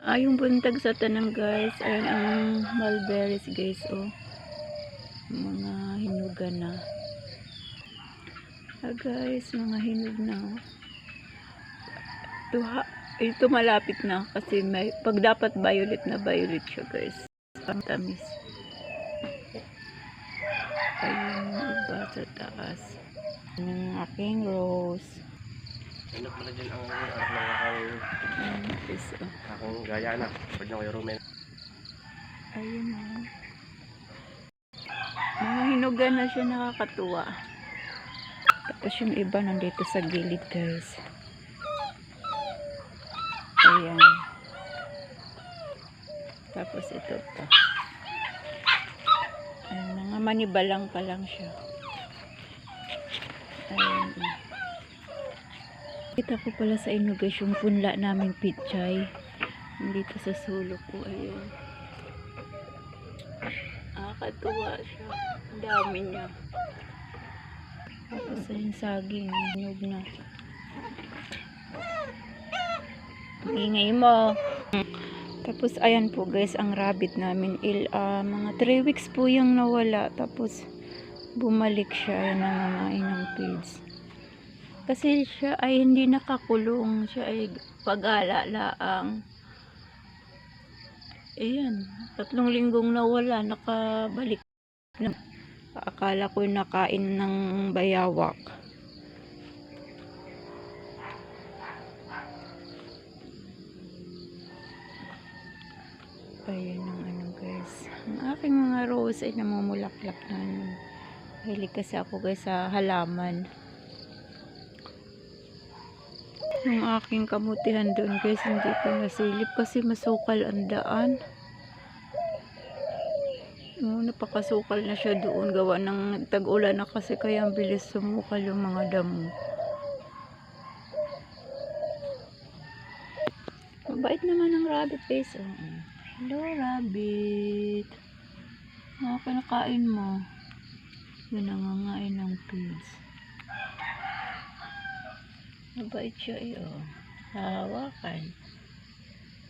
Ay, yung buntag sa tanang guys. Ayan ang mulberries guys. Oh. Mga hinuga na. Ah, guys, mga hinog na. oh. Ito, ha, ito malapit na kasi may, pag dapat violet na violet siya guys. Ang tamis. Ayun yung iba sa taas. Yung aking rose. Ano pala dyan ang ano ng akong, Ayun guys. Oh. akong gaya na. Pwede na kayo rumen. Ayun na. Mga hinuga na siya nakakatuwa. Tapos yung iba nandito sa gilid guys. Ayan. Tapos ito pa. Ayan, mga manibalang pa lang siya. Ayan. Kita ko pala sa inyo guys yung punla naming pitchay. Dito sa sulok ko. Ayan. Nakakatuwa siya. Ang dami niya. Tapos yung saging, hinog na. Ang Ingay mo. Tapos ayan po guys, ang rabbit namin. Il, ah, mga 3 weeks po yung nawala. Tapos bumalik siya. Ayan nangangain ng pigs. Kasi siya ay hindi nakakulong. Siya ay pag-ala laang. Ayan, tatlong linggong nawala, nakabalik na. Akala ko nakain ng bayawak. Ayan ang ano guys. Ang aking mga rose ay namumulaklak na. ano. Hilig kasi ako guys sa halaman. Yung aking kamutihan doon guys, hindi ko nasilip kasi masukal ang daan. Oo, napakasukal na siya doon. Gawa ng tag-ulan na kasi kaya ang bilis sumukal yung mga damo. Mabait naman ang rabbit guys. Oh. Hello rabbit. Mga kinakain mo. Yun nangangain ng pigs. Mabait siya eh, oh. Hahawakan.